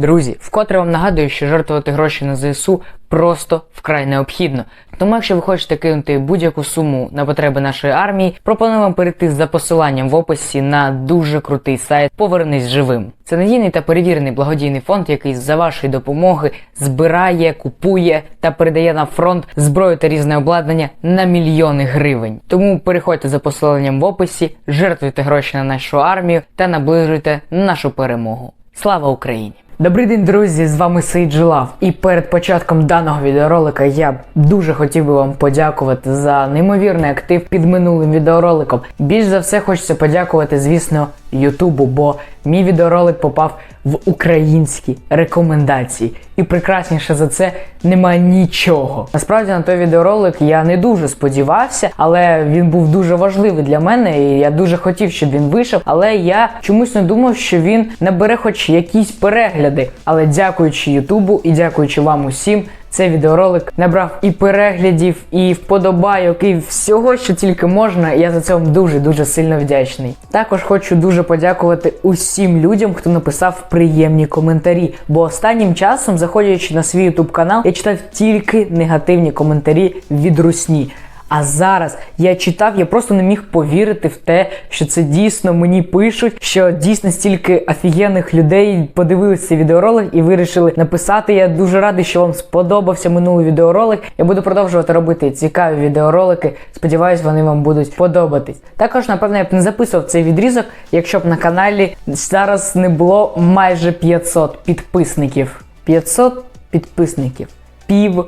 Друзі, вкотре вам нагадую, що жертвувати гроші на ЗСУ просто вкрай необхідно. Тому, якщо ви хочете кинути будь-яку суму на потреби нашої армії, пропоную вам перейти за посиланням в описі на дуже крутий сайт Повернись живим. Це надійний та перевірений благодійний фонд, який за вашої допомоги збирає, купує та передає на фронт зброю та різне обладнання на мільйони гривень. Тому переходьте за посиланням в описі, жертвуйте гроші на нашу армію та наближуйте нашу перемогу. Слава Україні! Добрий день, друзі! З вами Сейджі Лав. І перед початком даного відеоролика я дуже хотів би вам подякувати за неймовірний актив під минулим відеороликом. Більш за все хочеться подякувати, звісно, Ютубу, бо мій відеоролик попав в українські рекомендації. І прекрасніше за це немає нічого. Насправді на той відеоролик я не дуже сподівався, але він був дуже важливий для мене, і я дуже хотів, щоб він вийшов. Але я чомусь не думав, що він набере хоч якісь перегляди. Але дякуючи Ютубу і дякуючи вам усім. Цей відеоролик набрав і переглядів, і вподобайок, і всього, що тільки можна. Я за вам дуже дуже сильно вдячний. Також хочу дуже подякувати усім людям, хто написав приємні коментарі. Бо останнім часом, заходячи на свій ютуб канал, я читав тільки негативні коментарі від русні. А зараз я читав, я просто не міг повірити в те, що це дійсно мені пишуть, що дійсно стільки офігенних людей подивилися цей відеоролик і вирішили написати. Я дуже радий, що вам сподобався минулий відеоролик. Я буду продовжувати робити цікаві відеоролики. Сподіваюсь, вони вам будуть подобатись. Також, напевно, я б не записував цей відрізок, якщо б на каналі зараз не було майже 500 підписників. 500 підписників. Пів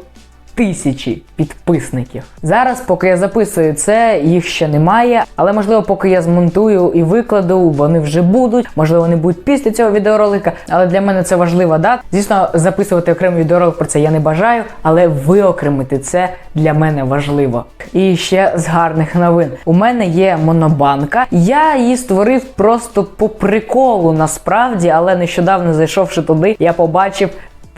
тисячі підписників. Зараз, поки я записую це, їх ще немає, але можливо, поки я змонтую і викладу, вони вже будуть. Можливо, вони будуть після цього відеоролика. Але для мене це важлива дата. Звісно, записувати окремий відеоролик про це я не бажаю, але виокремити це для мене важливо. І ще з гарних новин. У мене є монобанка. Я її створив просто по приколу насправді, але нещодавно зайшовши туди, я побачив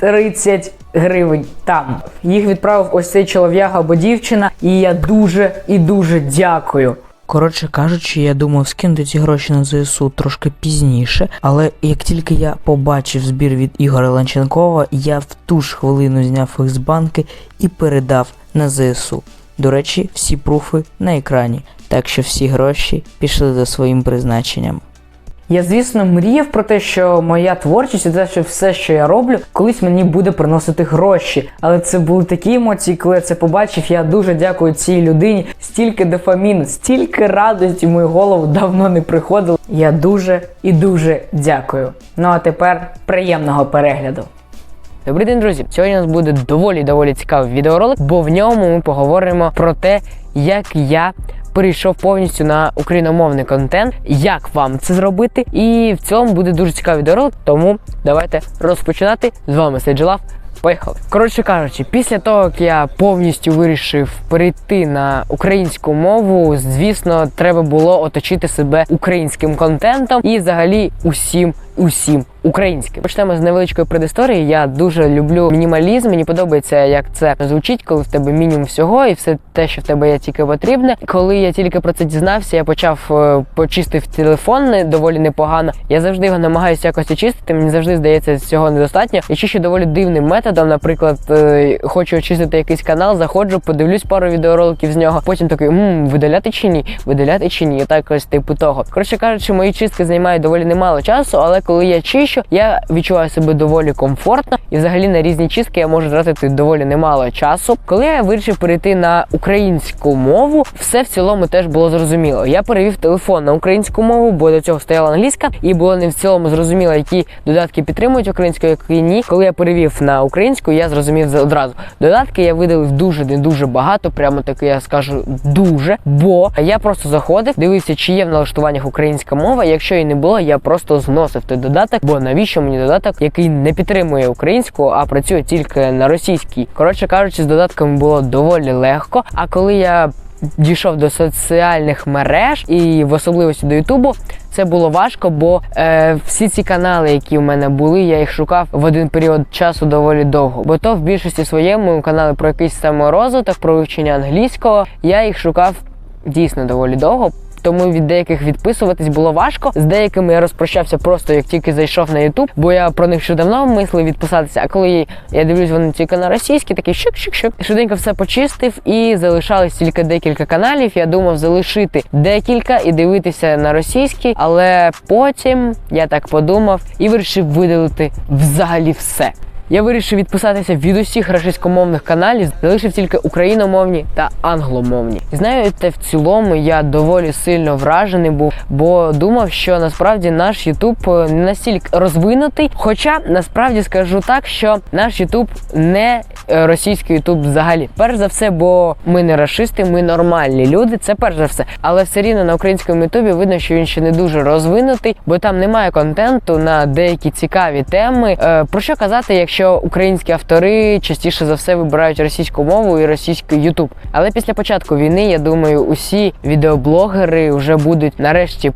30 гривень там. Їх відправив ось цей чолов'яга або дівчина, і я дуже і дуже дякую. Коротше кажучи, я думав скинути ці гроші на ЗСУ трошки пізніше, але як тільки я побачив збір від Ігоря Ланченкова, я в ту ж хвилину зняв їх з банки і передав на ЗСУ. До речі, всі пруфи на екрані, так що всі гроші пішли за своїм призначенням. Я, звісно, мріяв про те, що моя творчість і те, що все, що я роблю, колись мені буде приносити гроші. Але це були такі емоції, коли я це побачив. Я дуже дякую цій людині. Стільки дофаміну, стільки радості в мою голову давно не приходило. Я дуже і дуже дякую. Ну а тепер приємного перегляду. Добрий день, друзі! Сьогодні у нас буде доволі доволі цікавий відеоролик, бо в ньому ми поговоримо про те, як я перейшов повністю на україномовний контент, як вам це зробити. І в цьому буде дуже цікавий відеоролик, тому давайте розпочинати. З вами Сейджелав. Поїхали. Коротше кажучи, після того, як я повністю вирішив перейти на українську мову, звісно, треба було оточити себе українським контентом і взагалі усім усім українським. Почнемо з невеличкої предісторії. Я дуже люблю мінімалізм. Мені подобається, як це звучить, коли в тебе мінімум всього, і все те, що в тебе є тільки потрібне. Коли я тільки про це дізнався, я почав е, почистив телефон доволі непогано. Я завжди його намагаюся якось очистити. Мені завжди здається, цього недостатньо. Я чищу доволі дивним методом. Наприклад, е, хочу очистити якийсь канал, заходжу, подивлюсь пару відеороликів з нього. Потім такий мм, видаляти чи ні, видаляти чи ні. Так ось типу того. Коротше кажучи, мої чистки займають доволі немало часу, але коли я чищу, я відчуваю себе доволі комфортно і взагалі на різні чистки я можу тратити доволі немало часу. Коли я вирішив перейти на українську мову, все в цілому теж було зрозуміло. Я перевів телефон на українську мову, бо до цього стояла англійська, і було не в цілому зрозуміло, які додатки підтримують українську, які ні. Коли я перевів на українську, я зрозумів одразу. Додатки я видалив дуже не дуже багато, прямо таки я скажу дуже. Бо я просто заходив, дивився, чи є в налаштуваннях українська мова. Якщо її не було, я просто зносив той додаток. Бо навіщо мені додаток, який не підтримує українську, а працює тільки на російській? Коротше кажучи, з додатками було доволі легко. А коли я дійшов до соціальних мереж і в особливості до Ютубу, це було важко, бо е, всі ці канали, які в мене були, я їх шукав в один період часу доволі довго. Бо то в більшості своєму канали про якийсь саморозвиток, про вивчення англійського, я їх шукав дійсно доволі довго. Тому від деяких відписуватись було важко. З деякими я розпрощався просто як тільки зайшов на Ютуб, бо я про них ще давно мислив відписатися. А коли я дивлюсь, вони тільки на російській, такий щик-щик-щик. Швиденько все почистив і залишалось тільки декілька каналів. Я думав залишити декілька і дивитися на російській, але потім я так подумав і вирішив видалити взагалі все. Я вирішив відписатися від усіх російськомовних каналів, залишив тільки україномовні та англомовні. І знаєте, в цілому я доволі сильно вражений був, бо думав, що насправді наш Ютуб не настільки розвинутий. Хоча насправді скажу так, що наш Ютуб не е, російський Ютуб взагалі. Перш за все, бо ми не расисти, ми нормальні люди. Це перш за все. Але все рівно на українському Ютубі видно, що він ще не дуже розвинутий, бо там немає контенту на деякі цікаві теми. Е, про що казати, якщо українські автори частіше за все вибирають російську мову і російський Ютуб. Але після початку війни, я думаю, усі відеоблогери вже будуть нарешті.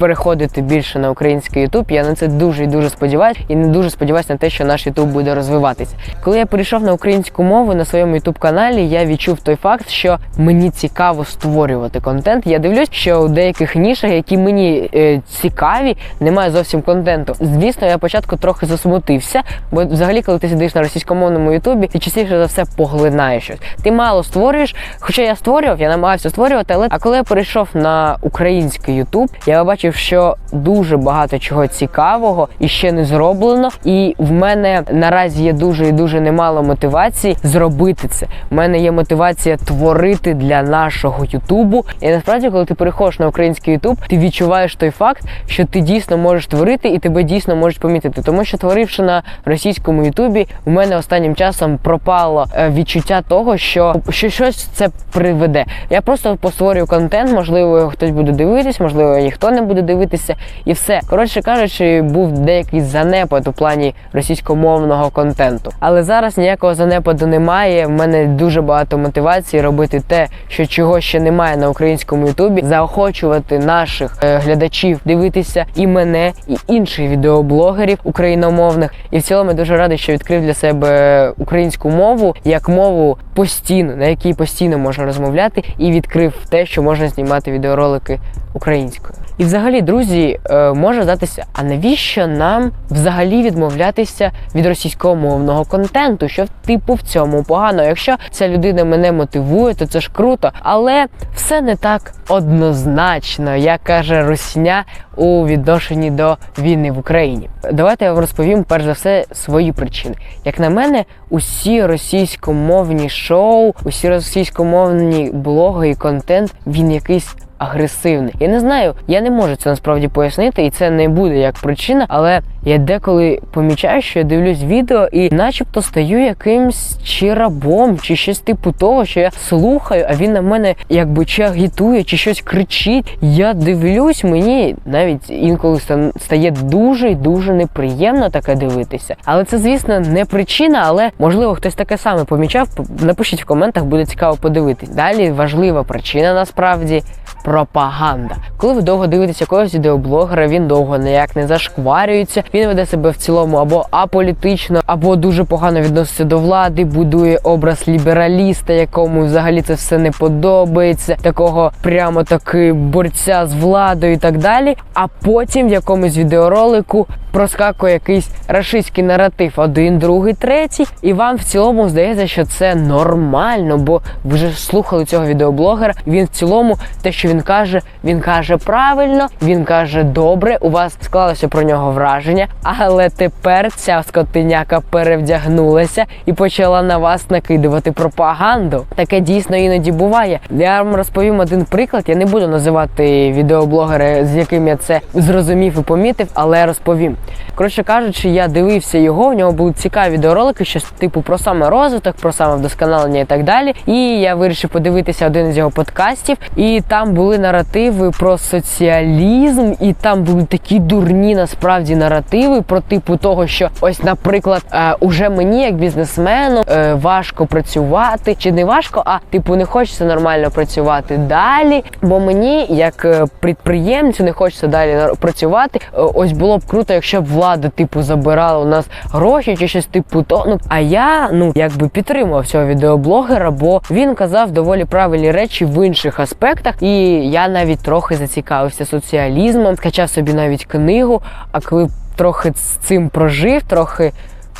Переходити більше на український Ютуб. Я на це дуже і дуже сподіваюся, і не дуже сподіваюся на те, що наш Ютуб буде розвиватися. Коли я перейшов на українську мову на своєму Ютуб каналі, я відчув той факт, що мені цікаво створювати контент. Я дивлюсь, що у деяких нішах, які мені е, цікаві, немає зовсім контенту. Звісно, я спочатку трохи засмутився, бо взагалі, коли ти сидиш на російськомовному Ютубі, ти частіше за все поглинаєш щось. Ти мало створюєш, хоча я створював, я намагався створювати, але а коли я перейшов на український Ютуб, я побачив, що дуже багато чого цікавого і ще не зроблено. І в мене наразі є дуже і дуже немало мотивації зробити це. У мене є мотивація творити для нашого Ютубу. І насправді, коли ти переходиш на український Ютуб, ти відчуваєш той факт, що ти дійсно можеш творити і тебе дійсно можуть помітити. Тому що творивши на російському Ютубі, у мене останнім часом пропало е, відчуття того, що, що щось це приведе. Я просто постворюю контент, можливо, його хтось буде дивитись, можливо, ніхто не буде дивитися, і все. Коротше кажучи, був деякий занепад у плані російськомовного контенту. Але зараз ніякого занепаду немає. В мене дуже багато мотивації робити те, що чого ще немає на українському ютубі, заохочувати наших е, глядачів дивитися і мене, і інших відеоблогерів україномовних. І в цілому я дуже радий, що відкрив для себе українську мову як мову постійно, на якій постійно можна розмовляти, і відкрив те, що можна знімати відеоролики українською. І взагалі, друзі, е, може здатися, а навіщо нам взагалі відмовлятися від російськомовного контенту? Що типу в цьому погано? Якщо ця людина мене мотивує, то це ж круто. Але все не так однозначно, як каже Русня у відношенні до війни в Україні. Давайте я вам розповім перш за все свої причини. Як на мене, усі російськомовні шоу, усі російськомовні блоги і контент він якийсь агресивний. Я не знаю, я не можу це насправді пояснити, і це не буде як причина, але я деколи помічаю, що я дивлюсь відео і начебто стаю якимсь чи рабом, чи щось типу того, що я слухаю, а він на мене якби чи агітує, чи щось кричить. Я дивлюсь, мені навіть інколи стає дуже і дуже неприємно таке дивитися. Але це, звісно, не причина, але можливо хтось таке саме помічав. Напишіть в коментах, буде цікаво подивитись. Далі важлива причина насправді пропаганда. Коли ви довго дивитесь якогось відеоблогера, він довго ніяк не зашкварюється. Він веде себе в цілому або аполітично, або дуже погано відноситься до влади, будує образ лібераліста, якому взагалі це все не подобається, такого прямо таки борця з владою і так далі. А потім в якомусь відеоролику проскакує якийсь рашистський наратив, один, другий, третій, і вам в цілому здається, що це нормально, бо ви вже слухали цього відеоблогера. Він в цілому те, що він каже, він каже правильно, він каже добре. У вас склалося про нього враження, але тепер ця скотиняка перевдягнулася і почала на вас накидувати пропаганду. Таке дійсно іноді буває. Я вам розповім один приклад. Я не буду називати відеоблогера, з яким я це зрозумів і помітив, але розповім. Коротше кажучи, я дивився його. В нього були цікаві відеоролики, щось типу про саме розвиток, про самовдосконалення і так далі. І я вирішив подивитися один із його подкастів, і там були наративи про соціалізм, і там були такі дурні насправді наративи про типу того, що ось, наприклад, е, уже мені, як бізнесмену, е, важко працювати, чи не важко, а типу не хочеться нормально працювати далі. Бо мені, як е, підприємцю, не хочеться далі працювати. Е, Ось було б круто, якщо б влада, типу, забирала у нас гроші чи щось типу то. Ну а я ну якби підтримував цього відеоблогера, бо він казав доволі правильні речі в інших аспектах. І я навіть трохи зацікавився соціалізмом, скачав собі навіть книгу. А коли трохи з цим прожив, трохи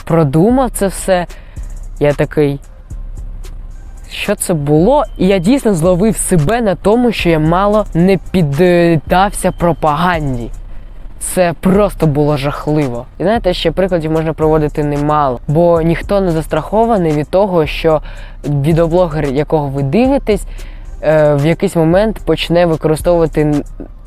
продумав це все, я такий. Що це було? І я дійсно зловив себе на тому, що я мало не піддався пропаганді. Це просто було жахливо. І знаєте, ще прикладів можна проводити немало, бо ніхто не застрахований від того, що відеоблогер, якого ви дивитесь, в якийсь момент почне використовувати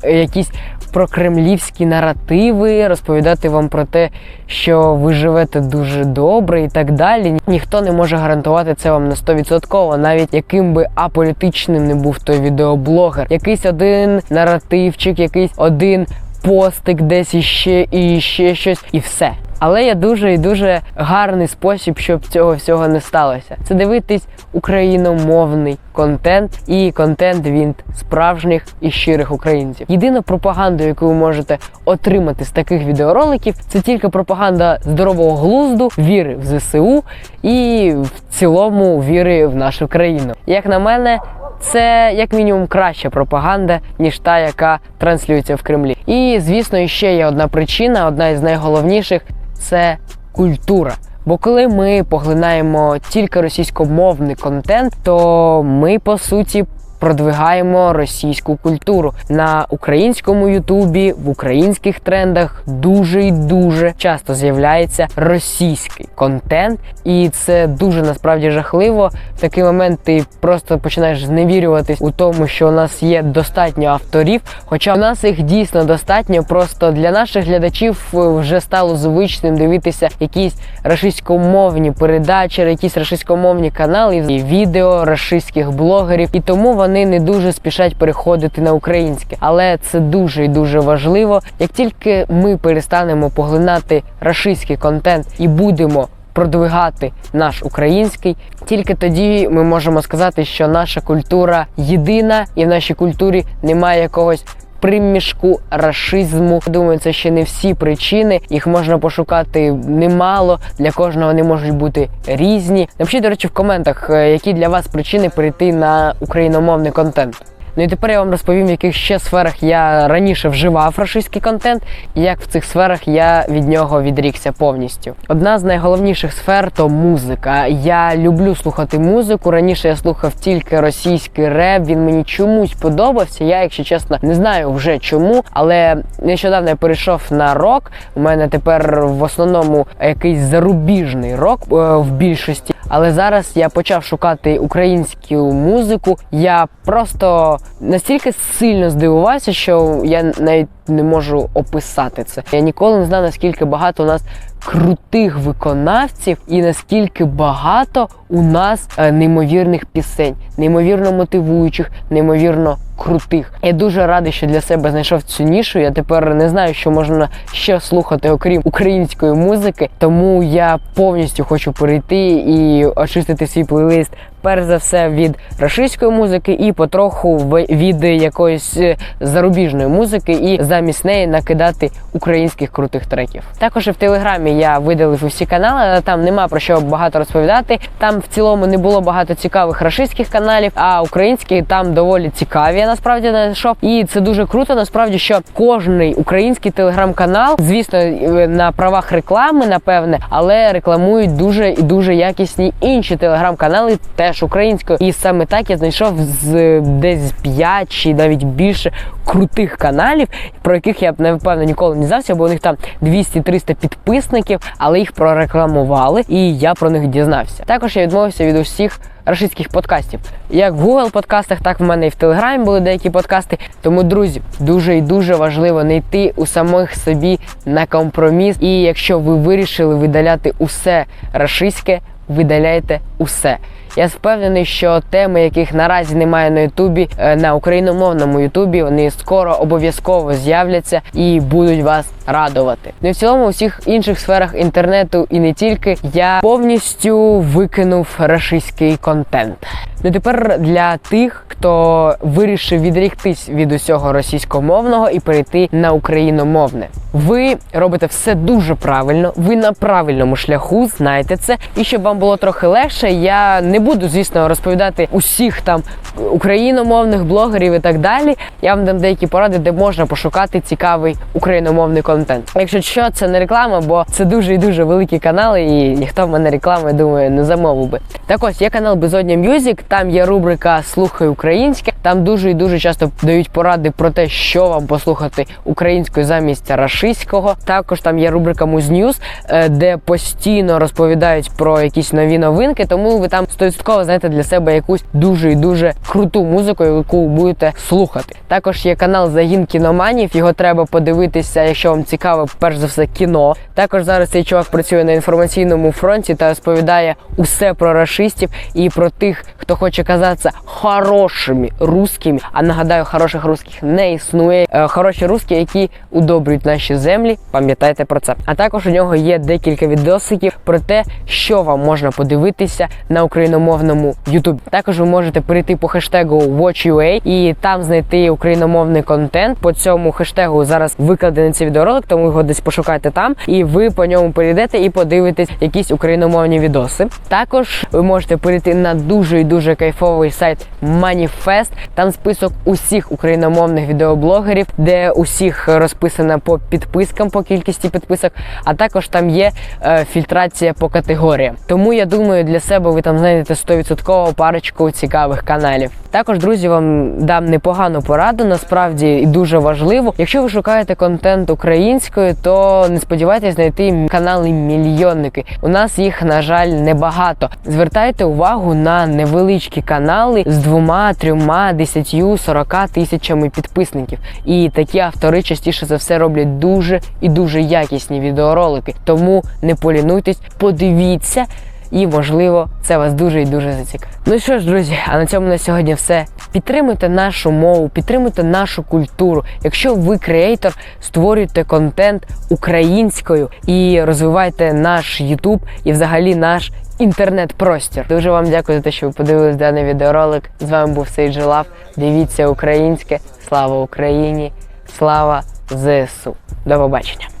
якісь прокремлівські наративи, розповідати вам про те, що ви живете дуже добре і так далі. Ніхто не може гарантувати це вам на 100%, навіть яким би аполітичним не був той відеоблогер. Якийсь один наративчик, якийсь один постик десь іще і ще щось, і все. Але є дуже і дуже гарний спосіб, щоб цього всього не сталося. Це дивитись україномовний контент і контент від справжніх і щирих українців. Єдина пропаганда, яку ви можете отримати з таких відеороликів, це тільки пропаганда здорового глузду, віри в ЗСУ і в цілому віри в нашу країну. Як на мене, це як мінімум краща пропаганда, ніж та, яка транслюється в Кремлі. І звісно, ще є одна причина, одна із найголовніших це культура. Бо коли ми поглинаємо тільки російськомовний контент, то ми по суті продвигаємо російську культуру на українському Ютубі, в українських трендах дуже і дуже часто з'являється російський контент, і це дуже насправді жахливо. В такий момент ти просто починаєш зневірюватись у тому, що у нас є достатньо авторів, хоча у нас їх дійсно достатньо. Просто для наших глядачів е, вже стало звичним дивитися якісь російськомовні передачі, якісь російськомовні канали і відео російських блогерів, і тому вони не дуже спішать переходити на українське. Але це дуже і дуже важливо. Як тільки ми перестанемо поглинати рашистський контент і будемо продвигати наш український, тільки тоді ми можемо сказати, що наша культура єдина, і в нашій культурі немає якогось. Примішку рашизму. Думаю, це ще не всі причини. Їх можна пошукати немало. Для кожного вони можуть бути різні. Напишіть, до речі, в коментах, е, які для вас причини перейти на україномовний контент. Ну і тепер я вам розповім, в яких ще сферах я раніше вживав рашистський контент, і як в цих сферах я від нього відрікся повністю. Одна з найголовніших сфер то музика. Я люблю слухати музику. Раніше я слухав тільки російський реп. Він мені чомусь подобався. Я, якщо чесно, не знаю вже чому, але нещодавно я перейшов на рок. У мене тепер в основному якийсь зарубіжний рок е, в більшості. Але зараз я почав шукати українську музику. Я просто настільки сильно здивувався, що я навіть не можу описати це. Я ніколи не знав, наскільки багато у нас крутих виконавців і наскільки багато у нас е, неймовірних пісень, неймовірно мотивуючих, неймовірно крутих. Я дуже радий, що для себе знайшов цю нішу. Я тепер не знаю, що можна ще слухати, окрім української музики. Тому я повністю хочу перейти і очистити свій плейлист. Перш за все від російської музики і потроху від якоїсь е, зарубіжної музики, і замість неї накидати українських крутих треків. Також в телеграмі я видалив усі канали, але там нема про що багато розповідати. Там в цілому не було багато цікавих рашистських каналів, а українські там доволі цікаві. Я насправді знайшов. І це дуже круто. Насправді, що кожний український телеграм-канал, звісно, е, на правах реклами, напевне, але рекламують дуже і дуже якісні інші телеграм-канали, теж українською. І саме так я знайшов з десь 5 чи навіть більше крутих каналів, про яких я б напевно ніколи не дізнався, бо у них там 200-300 підписників, але їх прорекламували, і я про них дізнався. Також я відмовився від усіх рашистських подкастів. Як в Google подкастах, так в мене і в Телеграмі були деякі подкасти. Тому, друзі, дуже і дуже важливо не йти у самих собі на компроміс. І якщо ви вирішили видаляти усе рашистське, видаляйте усе. Я впевнений, що теми, яких наразі немає на Ютубі, е, на україномовному Ютубі, вони скоро обов'язково з'являться і будуть вас радувати. Ну в цілому у всіх інших сферах інтернету і не тільки я повністю викинув рашистський контент. Ну тепер для тих, хто вирішив відріктись від усього російськомовного і перейти на україномовне. Ви робите все дуже правильно, ви на правильному шляху, знаєте це. І щоб вам було трохи легше, я не буду, звісно, розповідати усіх там україномовних блогерів і так далі. Я вам дам деякі поради, де можна пошукати цікавий україномовний контент. Якщо що, це не реклама, бо це дуже і дуже великі канали, і ніхто в мене реклами, думаю, не замовив би. Так ось є канал Безодня Мюзік, там є рубрика Слухай українське. Там дуже і дуже часто дають поради про те, що вам послухати українською замість рашистського. Також там є рубрика Музнюз, е, де постійно розповідають про якісь нові новинки. Тому ви там 100% знаєте для себе якусь дуже і дуже круту музику, яку будете слухати. Також є канал Загін кіноманів. Його треба подивитися, якщо вам цікаво, перш за все, кіно. Також зараз цей чувак працює на інформаційному фронті та розповідає усе про рашистів і про тих, хто хоче казатися хорошими русскими. А нагадаю, хороших русських не існує. Е, Хороші русські, які удобрюють наші землі. Пам'ятайте про це. А також у нього є декілька відосиків про те, що вам можна подивитися на україномовному YouTube. Також ви можете перейти по хештегу WatchUA і там знайти україномовний контент. По цьому хештегу зараз викладений цей відеоролик, тому його десь пошукайте там, і ви по ньому перейдете і подивитесь якісь україномовні відоси. Також ви можете перейти на дуже і дуже кайфовий сайт Manifest. Там список усіх україномовних відеоблогерів, де усіх розписано по підпискам, по кількості підписок. А також там є е, фільтрація по категоріям. Тому я думаю, для себе ви там знайдете 100% парочку цікавих каналів. Також, друзі, вам дам непогану пораду, насправді і дуже важливо. Якщо ви шукаєте контент українською, то не сподівайтесь знайти канали мільйонники. У нас їх, на жаль, небагато. Звертайте увагу на невеличкі канали з двома, трьома, десятью, сорока тисячами підписників. І такі автори частіше за все роблять дуже і дуже якісні відеоролики. Тому не полінуйтесь, подивіться. І можливо це вас дуже і дуже зацікавить. Ну що ж, друзі, а на цьому на сьогодні все. Підтримуйте нашу мову, підтримуйте нашу культуру. Якщо ви креатор, створюйте контент українською і розвивайте наш YouTube і взагалі наш інтернет-простір. Дуже вам дякую за те, що ви подивились даний відеоролик. З вами був Сейджі Лав. Дивіться українське. Слава Україні! Слава ЗСУ! До побачення!